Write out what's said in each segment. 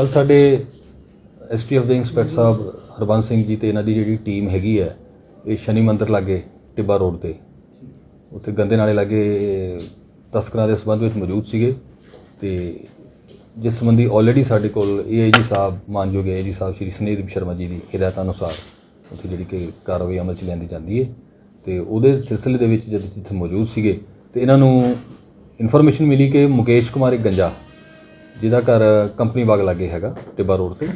ਕੱਲ ਸਾਡੇ ਐਸਟੀਐਫ ਦੇ ਇੰਸਪੈਕਟਰ ਸਾਹਿਬ ਹਰਬੰਸ ਸਿੰਘ ਜੀ ਤੇ ਇਹਨਾਂ ਦੀ ਜਿਹੜੀ ਟੀਮ ਹੈਗੀ ਹੈ, ਇਹ ਸ਼ਨੀ ਮੰਦਿਰ ਲਾਗੇ ਟਿੱਬਾ ਰੋਡ ਤੇ। ਉੱਥੇ ਗੰਦੇ ਨਾਲੇ ਲਾਗੇ ਤਸਕਰਾਂ ਦੇ ਸੰਬੰਧ ਵਿੱਚ ਮੌਜੂਦ ਸੀਗੇ ਤੇ ਜਿਸ ਸੰਬੰਧੀ ਆਲਰੇਡੀ ਸਾਡੇ ਕੋਲ ਏਆਈਜੀ ਸਾਹਿਬ, ਮਾਨਯੋਗ ਏਆਈਜੀ ਸਾਹਿਬ ਸ਼੍ਰੀ ਸੁਨੀਲ ਸ਼ਰਮਾ ਜੀ ਦੀ ਹਦਾਇਤਾਂ ਅਨੁਸਾਰ ਉੱਥੇ ਜਿਹੜੀ ਕਿ ਕਾਰਵਾਈ ਅਮਲ ਚ ਲਿਆਂਦੀ ਜਾਂਦੀ ਹੈ। ਤੇ ਉਹਦੇ ਸਿਲਸਿਲੇ ਦੇ ਵਿੱਚ ਜਦ ਜਿੱਥੇ ਮੌਜੂਦ ਸੀਗੇ, ਤੇ ਇਹਨਾਂ ਨੂੰ ਇਨਫੋਰਮੇਸ਼ਨ ਮਿਲੀ ਕਿ ਮੁਕੇਸ਼ ਕੁਮਾਰ ਇੱਕ ਗੰਜਾ ਜਿਹਦਾ ਘਰ ਕੰਪਨੀ ਬਾਗ ਲਾਗੇ ਹੈਗਾ, ਟਿੱਬਾ ਰੋਡ ਤੇ।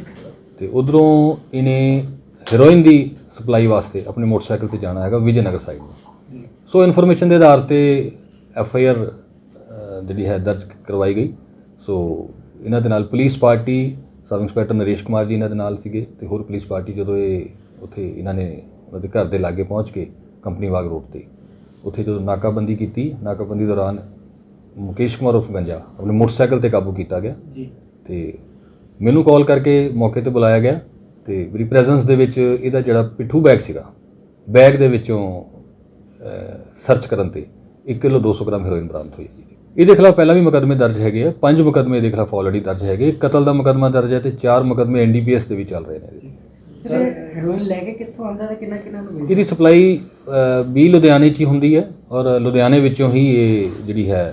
ਤੇ ਉਧਰੋਂ ਇਹਨੇ ਹੀਰੋਇਨ ਦੀ ਸਪਲਾਈ ਵਾਸਤੇ ਆਪਣੇ ਮੋਟਰਸਾਈਕਲ ਤੇ ਜਾਣਾ ਹੈਗਾ ਵਿਜੇਨਗਰ ਸਾਈਡ ਨੂੰ। ਸੋ ਇਨਫੋਰਮੇਸ਼ਨ ਦੇ ਆਧਾਰ ਤੇ ਐਫ ਆਈ ਆਰ ਜਿਹੜੀ ਹੈ ਦਰਜ ਕਰਵਾਈ ਗਈ। ਸੋ ਇਹਨਾਂ ਦੇ ਨਾਲ police party sub inspector Naresh Kumar ji ਇਹਨਾਂ ਦੇ ਨਾਲ ਸੀਗੇ ਤੇ ਹੋਰ ਪੁਲਿਸ ਪਾਰਟੀ ਜਦੋਂ ਇਹ ਉੱਥੇ ਇਹਨਾਂ ਨੇ ਉਹਨਾਂ ਦੇ ਘਰ ਦੇ ਲਾਗੇ ਪਹੁੰਚ ਕੇ ਕੰਪਨੀ ਬਾਗ ਰੋਡ ਤੇ। ਉੱਥੇ ਜਦੋਂ ਨਾਕਾਬੰਦੀ ਕੀਤੀ, ਨਾਕਾਬੰਦੀ ਦੌਰਾਨ ਮੁਕੇਸ਼ ਕੁਮਾਰ ਉਰਫ ਗੰਜਾ ਆਪਣੇ ਮੋਟਰਸਾਈਕਲ ਤੇ ਕਾਬੂ ਕੀਤਾ ਗਿਆ। ਜੀ। ਤੇ ਮੈਨੂੰ ਕਾਲ ਕਰਕੇ ਮੌਕੇ ਤੇ ਬੁਲਾਇਆ ਗਿਆ ਤੇ ਮੇਰੀ ਪ੍ਰੈਜ਼ੈਂਸ ਦੇ ਵਿੱਚ ਇਹਦਾ ਜਿਹੜਾ ਪਿੱਠੂ ਬੈਗ ਸੀਗਾ ਬੈਗ ਦੇ ਵਿੱਚੋਂ ਸਰਚ ਕਰਨ ਤੇ 1 ਕਿਲੋ 200 ਗ੍ਰਾਮ ਹੈਰੋਇਨ ਬਰਾਮਦ ਹੋਈ ਸੀ। ਇਹਦੇ ਖਿਲਾਫ ਪਹਿਲਾਂ ਵੀ ਮੁਕੱਦਮੇ ਦਰਜ ਹੈਗੇ ਆ ਪੰਜ ਮੁਕੱਦਮੇ ਇਹਦੇ ਖਿਲਾਫ ਆਲਰੇਡੀ ਦਰਜ ਹੈਗੇ ਕਤਲ ਦਾ ਮੁਕੱਦਮਾ ਦਰਜ ਹੈ ਤੇ ਚਾਰ ਮੁਕੱਦਮੇ ਐਨਡੀਪੀਐਸ ਦੇ ਵੀ ਚੱਲ ਰਹੇ ਨੇ ਇਹਦੇ। ਸਰ ਹੈਰੋਇਨ ਲੈ ਕੇ ਕਿੱਥੋਂ ਆਉਂਦਾ ਤੇ ਕਿੰਨਾ ਕਿੰਨਾ ਨੂੰ ਵੇਚਦਾ ਇਹਦੀ ਸਪਲਾਈ ਵੀ ਲੁਧਿਆਣੇ 'ਚ ਹੀ ਹੁੰਦੀ ਹੈ ਔਰ ਲੁਧਿਆਣੇ ਵਿੱਚੋਂ ਹੀ ਇਹ ਜਿਹੜੀ ਹੈ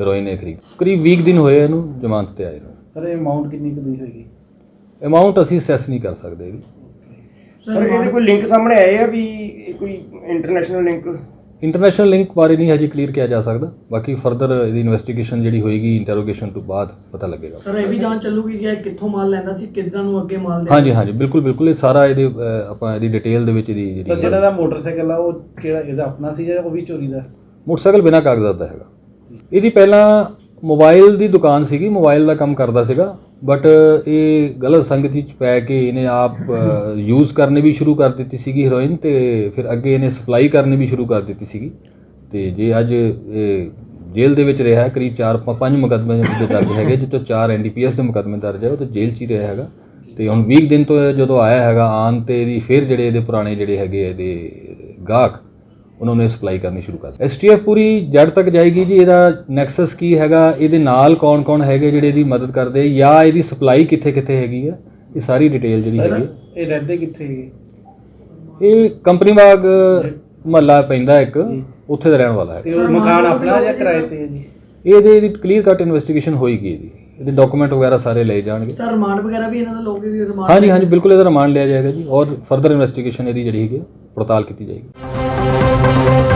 ਹੈਰੋਇਨ ਇਹ ਖਰੀਦ ਕਰੀਬ 20 ਦਿਨ ਹੋਏ ਇਹਨੂੰ ਜ਼ਮਾਨਤ ਤੇ ਆਏ ਨੂੰ। ਸਰ ਇਹ ਅਮਾਉਂਟ ਕਿੰਨੀ ਕੁ ਦੀ ਹੋਏਗੀ? ਅਮਾਉਂਟ ਅਸੀਂ ਸੈਸ ਨਹੀਂ ਕਰ ਸਕਦੇ ਇਹਦੀ। ਸਰ ਇਹਦੇ ਕੋਈ ਲਿੰਕ ਸਾਹਮਣੇ ਆਏ ਆ ਵੀ ਇਹ ਕੋਈ ਇੰਟਰਨੈਸ਼ਨਲ ਲਿੰਕ ਇੰਟਰਨੈਸ਼ਨਲ ਲਿੰਕ ਬਾਰੇ ਨਹੀਂ ਹਜੇ ਕਲੀਅਰ ਕਿਹਾ ਜਾ ਸਕਦਾ। ਬਾਕੀ ਫਰਦਰ ਇਹਦੀ ਇਨਵੈਸਟੀਗੇਸ਼ਨ ਜਿਹੜੀ ਹੋਏਗੀ ਇੰਟਰੋਗੇਸ਼ਨ ਤੋਂ ਬਾਅਦ ਪਤਾ ਲੱਗੇਗਾ। ਸਰ ਇਹ ਵੀ ਜਾਣ ਚੱਲੂਗੀ ਕਿ ਇਹ ਕਿੱਥੋਂ ਮਾਲ ਲੈਂਦਾ ਸੀ ਕਿੱਦਾਂ ਨੂੰ ਅੱਗੇ ਮਾਲ ਦੇ ਹਾਂਜੀ ਹਾਂਜੀ ਬਿਲਕੁਲ ਬਿਲਕੁਲ। ਇਹ ਸਾਰਾ ਇਹਦੇ ਅਹ, ਆਪਾਂ ਇਹਦੀ ਡਿਟੇਲ ਦੇ ਵਿੱਚ ਇਹਦੀ ਸਰ ਜਿਹੜੀ ਜਿਹੜਾ ਦਾ ਮੋਟਰਸਾਈਕਲ ਆ ਉਹ ਕਿਹੜਾ ਇਹਦਾ ਆਪਣਾ ਸੀ ਜਾਂ ਉਹ ਵੀ ਚੋਰੀ ਦਾ? ਮੋਟਰਸਾਈਕਲ ਬਿਨਾਂ ਕਾਗਜ਼ਾਤ ਦਾ ਹੈਗਾ। ਇਹਦੀ ਪਹਿਲਾਂ ਮੋਬਾਈਲ ਦੀ ਦੁਕਾਨ ਸੀਗੀ ਮੋਬਾਈਲ ਦਾ ਕੰਮ ਕਰਦਾ ਸੀਗਾ ਬਟ ਇਹ ਗਲਤ ਸੰਗਤ 'ਚ ਪੈ ਕੇ ਇਹਨੇ ਆਪ ਯੂਜ਼ ਕਰਨੇ ਵੀ ਸ਼ੁਰੂ ਕਰ ਦਿੱਤੀ ਸੀਗੀ ਹੀਰੋਇਨ ਤੇ ਫਿਰ ਅੱਗੇ ਇਹਨੇ ਸਪਲਾਈ ਕਰਨੀ ਵੀ ਸ਼ੁਰੂ ਕਰ ਦਿੱਤੀ ਸੀਗੀ। ਤੇ ਜੇ ਅੱਜ ਇਹ ਜੇਲ੍ਹ ਦੇ ਵਿੱਚ ਰਿਹਾ ਹੈ, ਕਰੀਬ 4 5 ਮੁਕੱਦਮੇ ਦੇ ਦਰਜ ਹੈਗੇ ਜਿੱਤੋਂ 4 ਐਨਡੀਪੀਐਸ ਦੇ ਮੁਕੱਦਮੇ ਦਰਜ ਹੈ ਉਹ ਤਾਂ ਜੇਲ੍ਹ 'ਚ ਹੀ ਰਿਹਾ ਹੈਗਾ। ਤੇ ਹੁਣ 20 ਦਿਨ ਤੋਂ ਜਦੋਂ ਆਇਆ ਹੈਗਾ ਆਨ ਤੇ ਇਹਦੀ ਫਿਰ ਜਿਹੜੇ ਇਹਦੇ ਪੁਰਾਣੇ ਜਿਹੜੇ ਹੈਗੇ ਇਹਦੇ ਗਾਹਕ ਉਹਨਾਂ ਨੇ ਸਪਲਾਈ ਕਰਨੀ ਸ਼ੁਰੂ ਕਰ ਦਿੱਤੀ ਐਸਟੀਐਫ ਪੂਰੀ ਜੜ ਤੱਕ ਜਾਏਗੀ ਜੀ ਇਹਦਾ ਨੈਕਸਸ ਕੀ ਹੈਗਾ ਇਹਦੇ ਨਾਲ ਕੌਣ-ਕੌਣ ਹੈਗੇ ਜਿਹੜੇ ਇਹਦੀ ਮਦਦ ਕਰਦੇ ਜਾਂ ਇਹਦੀ ਸਪਲਾਈ ਕਿੱਥੇ-ਕਿੱਥੇ ਹੈਗੀ ਆ ਇਹ ਸਾਰੀ ਡਿਟੇਲ ਜਿਹੜੀ ਹੈਗੀ। ਇਹ ਰਹਿੰਦੇ ਕਿੱਥੇ ਹੈਗੇ ਇਹ ਕੰਪਨੀ ਬਾਗ ਮਹੱਲਾ ਪੈਂਦਾ ਇੱਕ ਉੱਥੇ ਦਾ ਰਹਿਣ ਵਾਲਾ ਹੈ ਤੇ ਉਹ ਮਕਾਨ ਆਪਣਾ ਜਾਂ ਕਿਰਾਏ ਤੇ ਹੈ ਜੀ ਇਹਦੇ ਇਹਦੀ ਕਲੀਅਰ ਕੱਟ ਇਨਵੈਸਟੀਗੇਸ਼ਨ ਹੋਏਗੀ ਇਹਦੀ ਇਹਦੇ ਡਾਕੂਮੈਂਟ ਵਗੈਰਾ ਸਾਰੇ ਲਏ ਜਾਣਗੇ ਸਰ ਰਿਮਾਂਡ ਵਗੈਰਾ ਵੀ ਇਹਨਾਂ ਦਾ ਲੋਗੇ ਵੀ ਰਿਮਾਂਡ ਹਾਂਜੀ ਹਾਂਜੀ ਬਿਲਕੁਲ ਇਹਦਾ ਰਿਮਾਂਡ ਲਿਆ ਜਾਏਗਾ ਜੀ ਔਰ ਫਰਦਰ ਇਨਵੈਸਟੀਗੇਸ਼ਨ ਇਹਦੀ ਜਿਹੜੀ ਹੈਗੀ ਪੜਤਾਲ ਕੀਤੀ ਜਾਏਗੀ Música